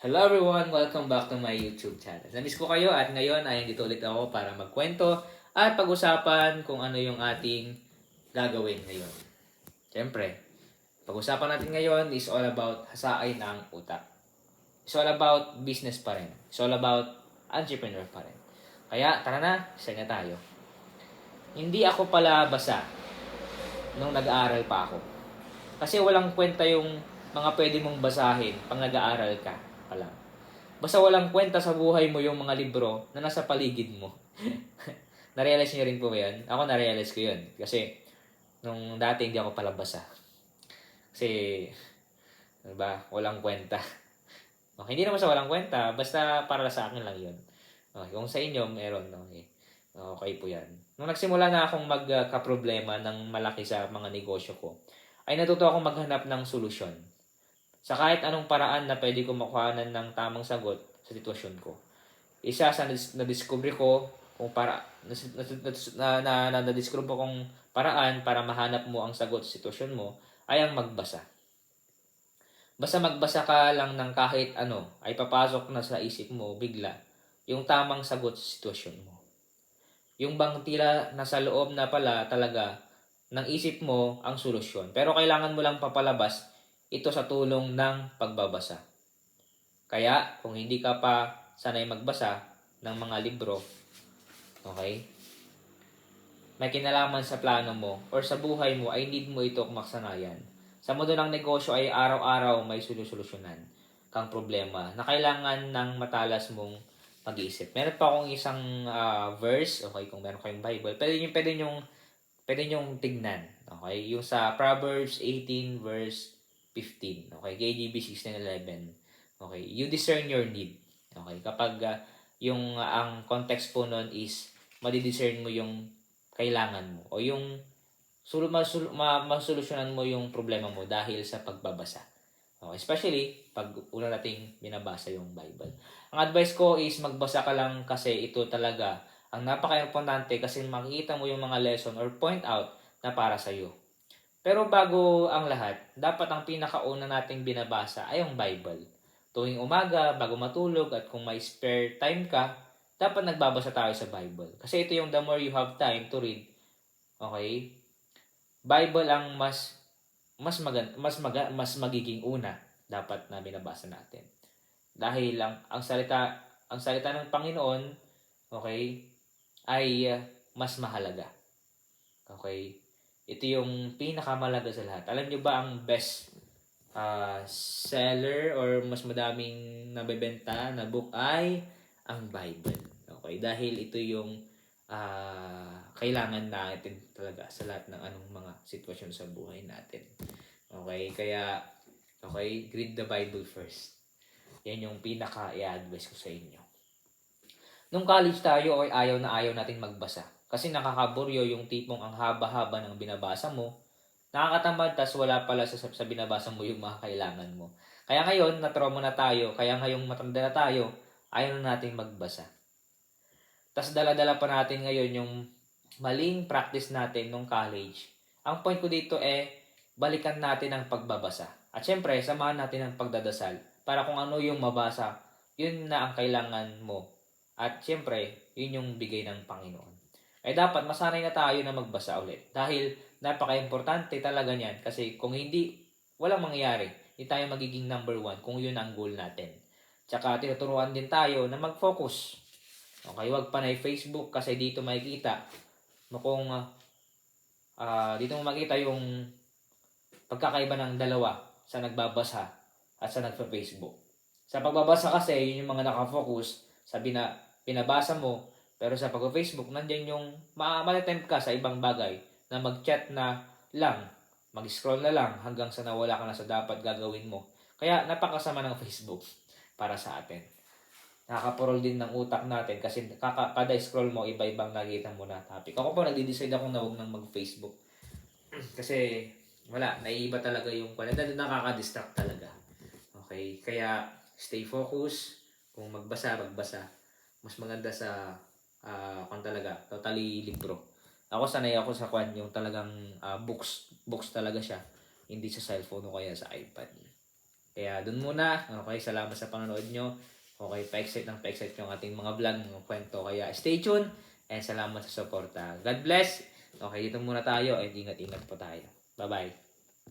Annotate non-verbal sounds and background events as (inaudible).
Hello everyone! Welcome back to my YouTube channel. Namiss ko kayo at ngayon ay dito ulit ako para magkwento at pag-usapan kung ano yung ating gagawin ngayon. Siyempre, pag-usapan natin ngayon is all about hasain ng utak. It's all about business pa rin. It's all about entrepreneur pa rin. Kaya tara na, siya na tayo. Hindi ako pala basa nung nag-aaral pa ako. Kasi walang kwenta yung mga pwede mong basahin pang nag-aaral ka pa lang. Basta walang kwenta sa buhay mo yung mga libro na nasa paligid mo. (laughs) na-realize niyo rin po yun? Ako na-realize ko yun. Kasi nung dati hindi ako pala basa. Kasi, ano ba, walang kwenta. (laughs) Okay, hindi naman sa walang kwenta, basta para sa akin lang yun. Okay, kung sa inyo, meron, okay. Okay po yan. Nung nagsimula na akong magka-problema ng malaki sa mga negosyo ko, ay natuto akong maghanap ng solusyon. Sa kahit anong paraan na pwede ko makuhanan ng tamang sagot sa sitwasyon ko. Isa sa nadis- na-discover ko kung para na na na, na, na-discover ko kung paraan para mahanap mo ang sagot sa sitwasyon mo ay ang magbasa. Basta magbasa ka lang ng kahit ano, ay papasok na sa isip mo bigla yung tamang sagot sa sitwasyon mo. Yung bang tila nasa loob na pala talaga ng isip mo ang solusyon. Pero kailangan mo lang papalabas ito sa tulong ng pagbabasa. Kaya, kung hindi ka pa sanay magbasa ng mga libro, okay, may kinalaman sa plano mo or sa buhay mo ay need mo ito maksanayan. Sa mundo ng negosyo ay araw-araw may solusyonan kang problema na kailangan ng matalas mong pag-iisip. Meron pa akong isang ah, verse, okay, kung meron kayong Bible, pwede nyo, pwede nyo, pwede nyo tignan. Okay, yung sa Proverbs 18 verse 15. Okay, KJB 1611. Okay, you discern your need. Okay, kapag ah, yung ah, ang context po nun is madidiscern mo yung kailangan mo o yung sul masul ma masolusyonan mo yung problema mo dahil sa pagbabasa. Okay, especially pag una nating binabasa yung Bible. Ang advice ko is magbasa ka lang kasi ito talaga ang napaka-importante kasi makikita mo yung mga lesson or point out na para sa iyo. Pero bago ang lahat, dapat ang pinakauna nating binabasa ay yung Bible. Tuwing umaga, bago matulog at kung may spare time ka, dapat nagbabasa tayo sa Bible. Kasi ito yung the more you have time to read, okay, Bible ang mas mas magan mas maga, mas magiging una dapat na binabasa natin. Dahil ang ang salita ang salita ng Panginoon, okay, ay uh, mas mahalaga. Okay? Ito yung pinakamalaga sa lahat. Alam niyo ba ang best uh, seller or mas madaming nabebenta na book ay ang Bible. Okay? Dahil ito yung uh, kailangan natin talaga sa lahat ng anong mga sitwasyon sa buhay natin. Okay? Kaya, okay, read the Bible first. Yan yung pinaka i-advise ko sa inyo. Nung college tayo, ay ayaw na ayaw natin magbasa. Kasi nakakaburyo yung tipong ang haba-haba ng binabasa mo. Nakakatamad, tas wala pala sa, sa binabasa mo yung mga kailangan mo. Kaya ngayon, na-trauma na tayo. Kaya ngayong matanda na tayo, ayaw na natin magbasa. Tas dala-dala pa natin ngayon yung maling practice natin nung college. Ang point ko dito eh, balikan natin ang pagbabasa. At syempre, samahan natin ang pagdadasal para kung ano yung mabasa, yun na ang kailangan mo. At syempre, yun yung bigay ng Panginoon. Eh dapat masanay na tayo na magbasa ulit. Dahil napaka-importante talaga niyan kasi kung hindi, walang mangyayari. Hindi tayo magiging number one kung yun ang goal natin. Tsaka tinuturuan din tayo na mag-focus. Okay, wag panay Facebook kasi dito makikita mo kung uh, dito mo makita yung pagkakaiba ng dalawa sa nagbabasa at sa nagpa-Facebook. Sa pagbabasa kasi, yun yung mga nakafocus sa bina, pinabasa mo, pero sa pag-Facebook, nandiyan yung ma-attempt ka sa ibang bagay na mag-chat na lang, mag-scroll na lang hanggang sa nawala ka na sa dapat gagawin mo. Kaya napakasama ng Facebook para sa atin. Nakakapurol din ng utak natin kasi kaka, kada scroll mo, iba-ibang nakita mo na topic. Ako po, nagdi-decide ako na huwag nang mag-Facebook. (clears throat) kasi wala, naiiba talaga yung kwan. Nakaka-distract talaga. Okay, kaya stay focused. Kung magbasa, magbasa. Mas maganda sa uh, kung talaga, totally libro. Ako sanay ako sa kwan, yung talagang uh, books, books talaga siya. Hindi sa cellphone o kaya sa iPad. Kaya dun muna. Okay, salamat sa panonood nyo. Okay, pa-excite ng pa-excite yung ating mga vlog, mga kwento. Kaya stay tuned and salamat sa suporta. God bless. Okay, dito muna tayo and ingat-ingat po tayo. Bye-bye.